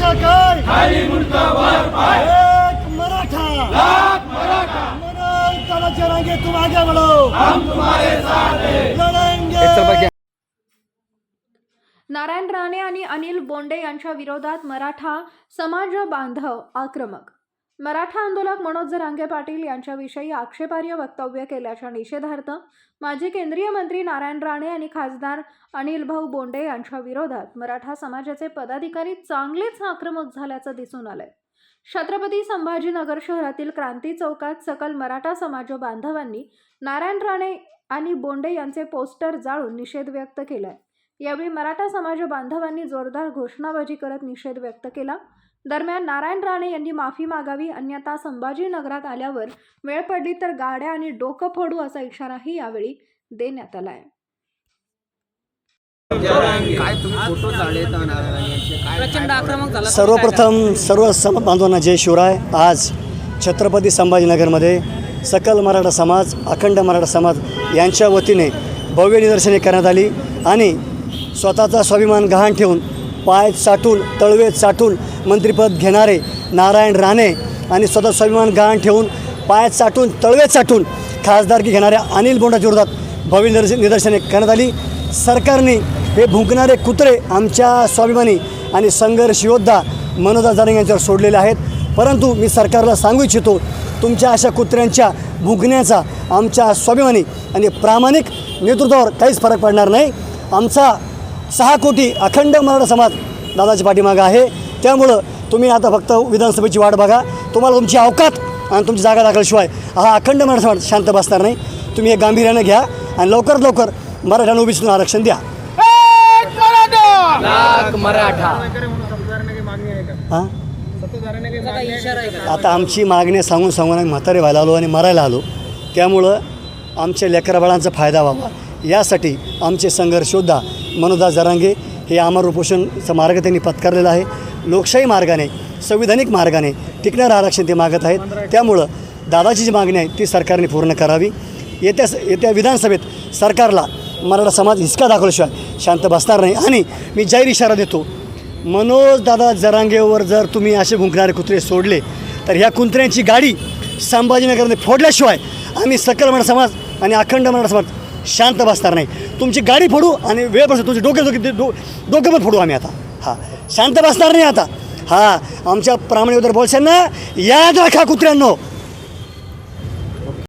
आमचा काय? एक मराठा. मनोज दादा जरांगे तुम आगे बढ़ो लड़ेंगे नारायण राणे आणि अनिल बोंडे यांच्या विरोधात मराठा समाज बांधव आक्रमक मराठा आंदोलक मनोज जरांगे पाटील यांच्याविषयी आक्षेपार्ह वक्तव्य केल्याच्या निषेधार्थ माजी केंद्रीय मंत्री नारायण राणे आणि खासदार अनिल भाऊ बोंडे यांच्या विरोधात मराठा समाजाचे पदाधिकारी चांगलेच आक्रमक झाल्याचं दिसून आलंय. छत्रपती संभाजीनगर शहरातील क्रांती चौकात सकल मराठा समाज बांधवांनी नारायण राणे आणि बोंडे यांचे पोस्टर जाळून निषेध व्यक्त केलाय. यावेळी मराठा समाज बांधवांनी जोरदार घोषणाबाजी करत निषेध व्यक्त केला. दरम्यान नारायण राणे यांनी माफी मागावी अन्यथा संभाजीनगरात आल्यावर वेळ पडली तर गाड्या आणि डोकं फोडू असा इशाराही यावेळी देण्यात आलाय. काय तुम्ही फोटो चालले यांचे काय प्रचंड आक्रमक झाला सर्वप्रथम सर्व सम बांधवांना जय शिवराय. आज छत्रपती संभाजीनगरमध्ये सकल मराठा समाज अखंड मराठा समाज यांच्या वतीने भव्य निदर्शने करण्यात आली आणि स्वतःचा स्वाभिमान गहाण ठेवून पाय साठून तळवे साठून मंत्रिपद घेणारे नारायण राणे आणि स्वतः स्वाभिमान गहाण ठेवून पाय साठून तळवे साठून खासदारकी घेणाऱ्या अनिल बोंडाच्या विरोधात भव्य निदर्श निदर्शने करण्यात आली. सरकारने हे भुंकणारे कुत्रे आमच्या स्वाभिमानी आणि संघर्ष योद्धा मनोजा जारंग यांच्यावर सोडलेले आहेत. परंतु मी सरकारला सांगू इच्छितो तुमच्या अशा कुत्र्यांच्या भुंकण्याचा आमच्या स्वाभिमानी आणि प्रामाणिक नेतृत्वावर काहीच फरक पडणार नाही. आमचा सहा कोटी अखंड मराठा समाज दादाच्या पाठीमागं आहे. त्यामुळं तुम्ही आता फक्त विधानसभेची वाट बघा. तुम्हाला तुमची अवकात आणि तुमची जागा दाखल्याशिवाय हा अखंड मराठा समाज शांत बसणार नाही. तुम्ही हे गांभीर्यानं घ्या आणि लवकरात लवकर मराठ्यांना ओबीसीतून आरक्षण द्या. लाख मराठा. हां? आता आमची मागणी सांगून सांगून आम्ही म्हातारे व्हायला आलो आणि मरायला आलो. त्यामुळं आमच्या लेकराबाळांचा फायदा व्हावा. यासाठी आमचे संघर्ष योद्धा मनोदास जरांगे हे आमर उपोषणचा मार्ग त्यांनी पत्करलेला आहे. लोकशाही मार्गाने संविधानिक मार्गाने टिकणारं आरक्षण ते मागत आहेत. त्यामुळं दादाची जी मागणी आहे ती सरकारने पूर्ण करावी. येत्या येत्या विधानसभेत सरकारला मराठा समाज हिसका दाखवल्याशिवाय शांत बसणार नाही. आणि मी जाहीर इशारा देतो मनोज दादा जरांगेवर जर तुम्ही असे भुंकणारे कुत्रे सोडले तर ह्या कुत्र्यांची गाडी संभाजीनगरमध्ये फोडल्याशिवाय आम्ही सकल मराठा समाज आणि अखंड मराठा समाज शांत बसणार नाही. तुमची गाडी फोडू आणि वेळ बसू तुमचे डोके डोके डो डोके पण फोडू आम्ही आता. हां. शांत बसणार नाही आता. हां. आमच्या प्रामाणिक बोलशांना याद राखा कुत्र्यांनो.